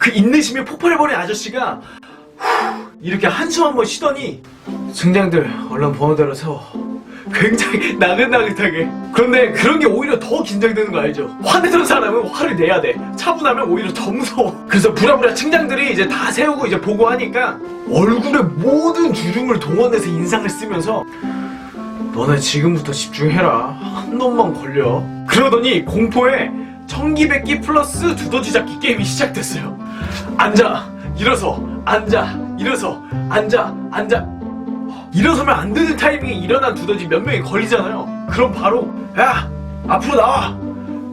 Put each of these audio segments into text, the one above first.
그 인내심이 폭발해버린 아저씨가 후, 이렇게 한숨 한번 쉬더니 승장들 얼른 번호대로 세워 굉장히 나긋나긋하게. 그런데 그런 게 오히려 더 긴장되는 거 알죠? 화내던 사람은 화를 내야 돼. 차분하면 오히려 더 무서워. 그래서 부랴부랴 측장들이 이제 다 세우고 이제 보고 하니까 얼굴에 모든 주름을 동원해서 인상을 쓰면서 너네 지금부터 집중해라. 한 놈만 걸려. 그러더니 공포에 청기백기 플러스 두더지 잡기 게임이 시작됐어요 앉아 일어서 앉아 일어서 앉아 앉아 일어서면 안 되는 타이밍에 일어난 두더지 몇 명이 걸리잖아요 그럼 바로 야 앞으로 나와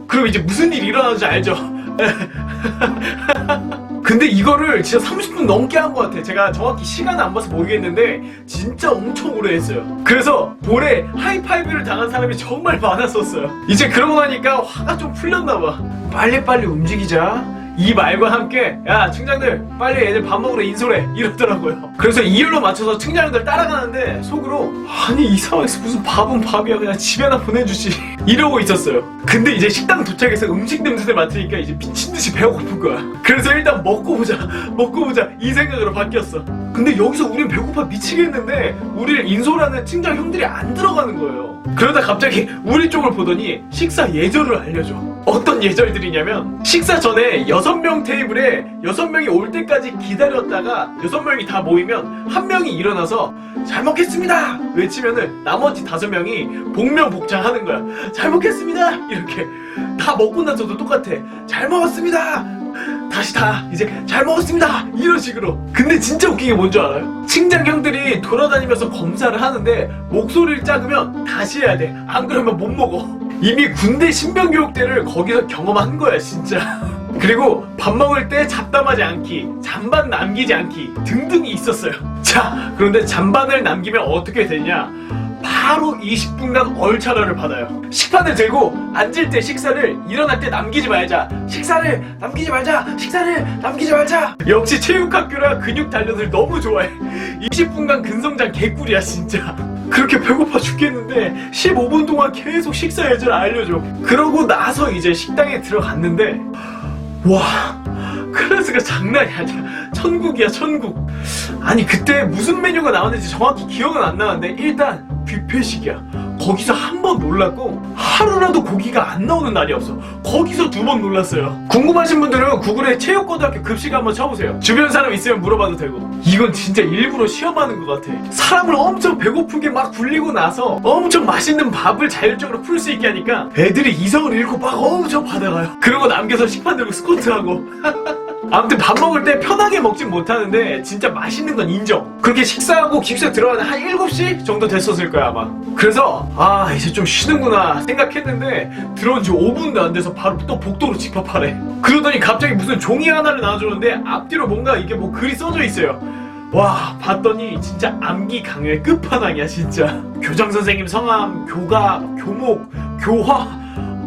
그럼 이제 무슨 일이 일어나는지 알죠 근데 이거를 진짜 30분 넘게 한 것 같아. 제가 정확히 시간 안 봐서 모르겠는데 진짜 엄청 오래 했어요. 그래서 볼에 하이파이브를 당한 사람이 정말 많았었어요. 이제 그러고 나니까 화가 좀 풀렸나 봐. 빨리빨리 움직이자. 이 말과 함께 야 측장들 빨리 애들 밥 먹으러 인솔해 이러더라고요. 그래서 이율로 맞춰서 측장들 따라가는데 속으로 아니 이 상황에서 무슨 밥은 밥이야 그냥 집에나 보내주지 이러고 있었어요. 근데 이제 식당 도착해서 음식 냄새를 맡으니까 이제 미친 듯이 배가 고픈 거야. 그래서 일단 먹고 보자 먹고 보자 이 생각으로 바뀌었어. 근데 여기서 우린 배고파 미치겠는데 우리를 인솔하는 측장 형들이 안 들어가는 거예요. 그러다 갑자기 우리 쪽을 보더니 식사 예절을 알려줘. 어떤 예절들이냐면 식사 전에 여섯 명 테이블에 여섯 명이 올 때까지 기다렸다가 여섯 명이 다 모이면 한 명이 일어나서 잘 먹겠습니다 외치면은 나머지 다섯 명이 복명복창하는 거야. 잘 먹겠습니다 이렇게 다 먹고 나서도 똑같아. 잘 먹었습니다. 다시 다 이제 잘 먹었습니다. 이런 식으로. 근데 진짜 웃긴 게 뭔지 알아요? 친장 형들이 돌아다니면서 검사를 하는데 목소리를 작으면 다시 해야 돼. 안 그러면 못 먹어. 이미 군대 신병교육 때를 거기서 경험한 거야 진짜. 그리고 밥 먹을 때 잡담하지 않기 잔반 남기지 않기 등등이 있었어요. 자 그런데 잔반을 남기면 어떻게 되냐 바로 20분간 얼차려를 받아요. 식판을 들고 앉을 때 식사를 일어날 때 남기지 말자. 식사를 남기지 말자. 식사를 남기지 말자. 역시 체육학교라 근육 단련을 너무 좋아해. 20분간 근성장 개꿀이야 진짜. 그렇게 배고파 죽겠는데 15분 동안 계속 식사 예절 알려줘. 그러고 나서 이제 식당에 들어갔는데 와 클래스가 장난이 아니야 천국이야 천국 아니 그때 무슨 메뉴가 나왔는지 정확히 기억은 안 나는데 일단 뷔페식이야. 거기서 한 번 놀랐고 하루라도 고기가 안 나오는 날이 없어. 거기서 두 번 놀랐어요. 궁금하신 분들은 구글에 체육고등학교 급식 한번 쳐보세요. 주변 사람 있으면 물어봐도 되고. 이건 진짜 일부러 시험하는 것 같아. 사람을 엄청 배고프게 막 굴리고 나서 엄청 맛있는 밥을 자율적으로 풀 수 있게 하니까 애들이 이성을 잃고 막 엄청 받아가요. 그러고 남겨서 식판 들고 스쿼트하고 아무튼 밥 먹을 때 편하게 먹진 못하는데 진짜 맛있는 건 인정. 그렇게 식사하고 기숙사 들어가는 한 7시 정도 됐었을 거야 아마. 그래서 아 이제 좀 쉬는구나 생각했는데 들어온 지 5분도 안 돼서 바로 또 복도로 집합하래. 그러더니 갑자기 무슨 종이 하나를 나눠주는데 앞뒤로 뭔가 이게 뭐 글이 써져 있어요. 와 봤더니 진짜 암기 강의 끝판왕이야 진짜. 교장 선생님 성함, 교가, 교목, 교화.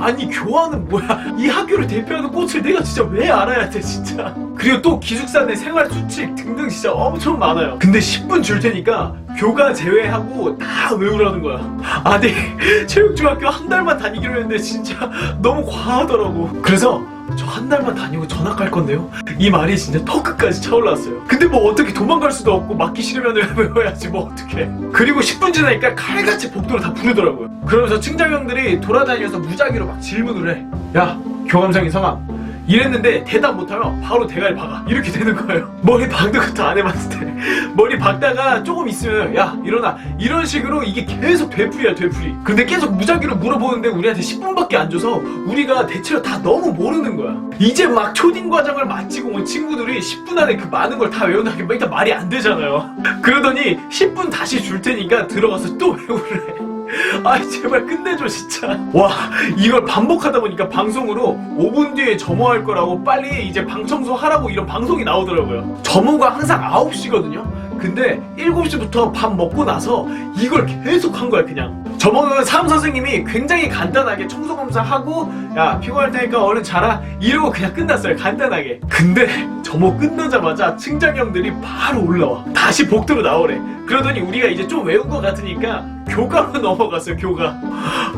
아니 교환은 뭐야? 이 학교를 대표하는 꽃을 내가 진짜 왜 알아야 돼 진짜? 그리고 또 기숙사 내 생활 수칙 등등 진짜 엄청 많아요. 근데 10분 줄 테니까 교가 제외하고 다 외우라는 거야. 아니 체육중학교 한 달만 다니기로 했는데 진짜 너무 과하더라고. 그래서 저 한 달만 다니고 전학 갈 건데요? 이 말이 진짜 턱 끝까지 차올랐어요. 근데 뭐 어떻게 도망갈 수도 없고 맞기 싫으면 외워야지 뭐 어떡해. 그리고 10분 지나니까 칼같이 복도를 다 부르더라고요. 그러면서 친장형들이 돌아다니면서 무작위로 막 질문을 해 야 교감생이 성함 이랬는데 대답 못하면 바로 대가리 박아. 이렇게 되는 거예요. 머리 박는 것도 안 해봤을 때. 머리 박다가 조금 있으면 야 일어나. 이런 식으로 이게 계속 되풀이야 되풀이. 근데 계속 무작위로 물어보는데 우리한테 10분밖에 안 줘서 우리가 대체로 다 너무 모르는 거야. 이제 막 초딩 과정을 마치고 온 친구들이 10분 안에 그 많은 걸 다 외운다는 게 일단 말이 안 되잖아요. 그러더니 10분 다시 줄 테니까 들어가서 또 외우래 아 제발 끝내줘 진짜. 와 이걸 반복하다 보니까 방송으로 5분 뒤에 점호할 거라고 빨리 이제 방 청소 하라고 이런 방송이 나오더라고요. 점호가 항상 9시거든요? 근데 7시부터 밥 먹고 나서 이걸 계속 한 거야 그냥. 점호는 사무 선생님이 굉장히 간단하게 청소 검사하고 야 피곤할 테니까 얼른 자라. 이러고 그냥 끝났어요 간단하게. 근데 점호 끝나자마자 측장형들이 바로 올라와 다시 복도로 나오래 그러더니 우리가 이제 좀 외운 것 같으니까 교가로 넘어갔어요 교가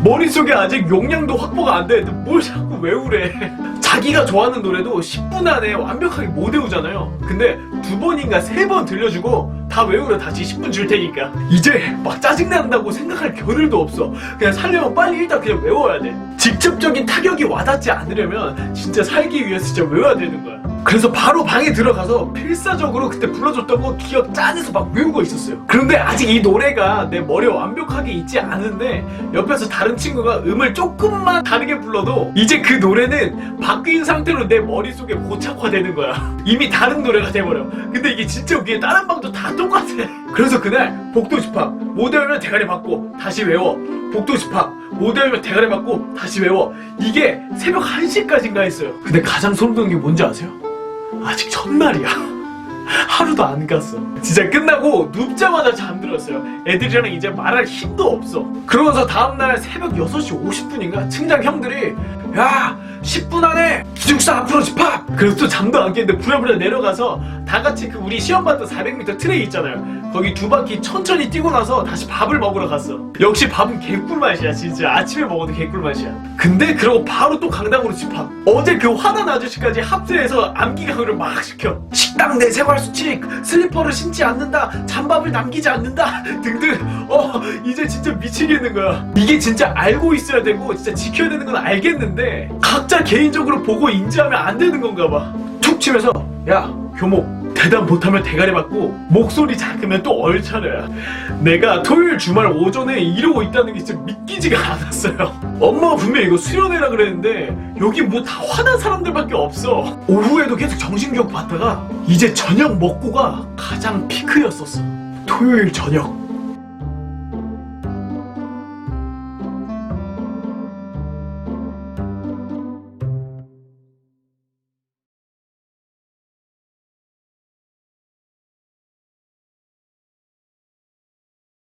머릿속에 아직 용량도 확보가 안 되는데 뭘 자꾸 외우래 자기가 좋아하는 노래도 10분 안에 완벽하게 못 외우잖아요. 근데 두 번인가 세 번 들려주고 다 외우려 다시 10분 줄 테니까 이제 막 짜증난다고 생각할 겨를도 없어. 그냥 살려면 빨리 일단 그냥 외워야 돼. 직접적인 타격이 와닿지 않으려면 진짜 살기 위해서 진짜 외워야 되는 거야. 그래서 바로 방에 들어가서 필사적으로 그때 불러줬던 거 기억 짠해서 막 외우고 있었어요. 그런데 아직 이 노래가 내 머리에 완벽하게 있지 않은데 옆에서 다른 친구가 음을 조금만 다르게 불러도 이제 그 노래는 바뀐 상태로 내 머릿속에 고착화되는 거야. 이미 다른 노래가 돼버려. 근데 이게 진짜 웃기게 다른 방도 다 똑같아. 그래서 그날 복도 집합 못 외우면 대가리 받고 다시 외워. 복도 집합 못 외우면 대가리 받고 다시 외워. 이게 새벽 1시까지인가 했어요. 근데 가장 소름 돋는 게 뭔지 아세요? 아직 첫날이야. 하루도 안 갔어. 진짜 끝나고 눕자마자 잠들었어요. 애들이랑 이제 말할 힘도 없어. 그러면서 다음날 새벽 6시 50분인가 친장 형들이 야 10분 안에 기숙사 앞으로 집합! 그래서 또 잠도 안 깼는데 부랴부랴 내려가서 다 같이 그 우리 시험 봤던 400m 트레이 있잖아요. 거기 두 바퀴 천천히 뛰고 나서 다시 밥을 먹으러 갔어. 역시 밥은 개꿀맛이야 진짜. 아침에 먹어도 개꿀맛이야. 근데 그러고 바로 또 강당으로 집합. 어제 그 화난 아저씨까지 합세해서 암기 강의를 막 시켜. 식당 내 생활 수칙, 슬리퍼를 신지 않는다, 잠밥을 남기지 않는다 등등. 어 이제 진짜 미치겠는 거야. 이게 진짜 알고 있어야 되고 진짜 지켜야 되는 건 알겠는데 각자 개인적으로 보고 인지하면 안 되는 건가 봐. 툭 치면서 야 교목 대답 못하면 대가리 맞고 목소리 작으면 또 얼차려야 내가 토요일 주말 오전에 이러고 있다는 게 진짜 믿기지가 않았어요. 엄마가 분명히 이거 수련회라 그랬는데 여기 뭐 다 화난 사람들밖에 없어. 오후에도 계속 정신교육 받다가 이제 저녁 먹고가 가장 피크였었어. 토요일 저녁